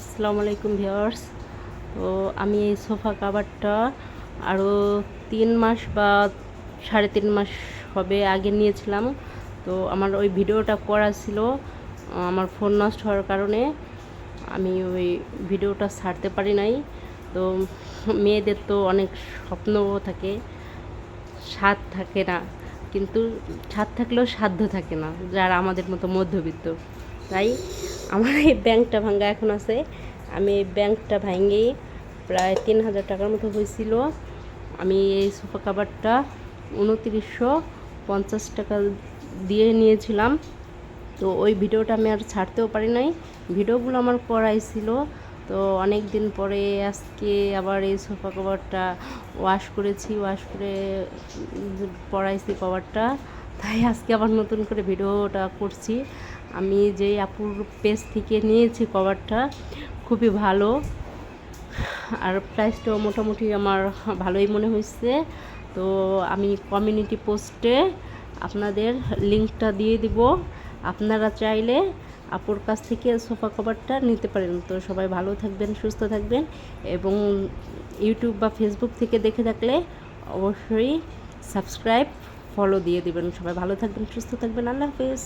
আসসালামু আলাইকুম ভিউয়ার্স। তো আমি এই সোফা কাভারটা আরও তিন মাস বা সাড়ে তিন মাস হবে আগে নিয়েছিলাম। তো আমার ওই ভিডিওটা করা ছিল, আমার ফোন নষ্ট হওয়ার কারণে আমি ওই ভিডিওটা ছাড়তে পারি নাই। তো মেয়েদের তো অনেক স্বপ্নও থাকে, স্বাদ থাকে না। কিন্তু স্বাদ থাকলেও সাধ্য থাকে না, যারা আমাদের মতো মধ্যবিত্ত। তাই আমার এই ব্যাংকটা ভাঙ্গা এখন আছে। আমি এই ব্যাংকটা ভাঙেই প্রায় তিন হাজার টাকার মতো হয়েছিল। আমি এই সোফা কাভারটা উনতিরিশশো পঞ্চাশ টাকা দিয়ে নিয়েছিলাম। তো ওই ভিডিওটা আমি আর ছাড়তেও পারি নাই। ভিডিওগুলো আমার করাই ছিল। তো অনেক দিন পরে আজকে আবার এই সোফা কভারটা ওয়াশ করেছি ওয়াশ করে উম, পরাইছি কভারটা। তাই আজকে আবার নতুন করে ভিডিওটা করছি। আমি যে আপুর পেজ থেকে নিয়েছি কভারটা খুবই ভালো। আর প্রাইসটাও মোটামুটি আমার ভালোই মনে হয়েছে তো আমি কমিউনিটি পোস্টে আপনাদের লিঙ্কটা দিয়ে দিব। আপনারা চাইলে আপুর কাছ থেকে সোফা কভারটা নিতে পারেন। তো সবাই ভালো থাকবেন, সুস্থ থাকবেন এবং ইউটিউব বা ফেসবুক থেকে দেখে থাকলে অবশ্যই সাবস্ক্রাইব ফলো দিয়ে দিবেন। সবাই ভালো থাকবেন, সুস্থ থাকবেন। আল্লাহ হাফেজ।